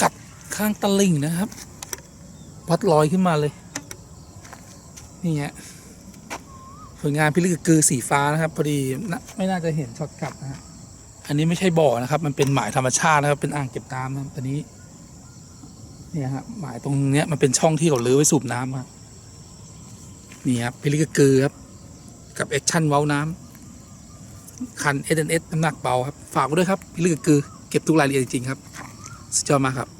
กัดข้างตะลิ่งนะครับ พัดลอยขึ้นมาเลย นี่ฮะผลงานพิลึกกือสีฟ้านะครับพอดีนะไม่น่าจะเห็นช็อตกัดนะฮะอันนี้ไม่ใช่บ่อนะครับ มันเป็นหมายธรรมชาตินะครับ เป็นอ่างเก็บน้ำนะตอนนี้เนี่ยครับหมายตรงเนี้ยมันเป็นช่องที่เขาลื้อไว้สูบน้ำครับนี่ครับพิลึกกือครับ กับแอคชั่นเว้าน้ำ คัน S N S น้ำหนักเบาครับ ฝากไว้ด้วยครับพิลึกกือ เก็บทุกรายละเอียดจริงๆครับ สุดยอดมากครับ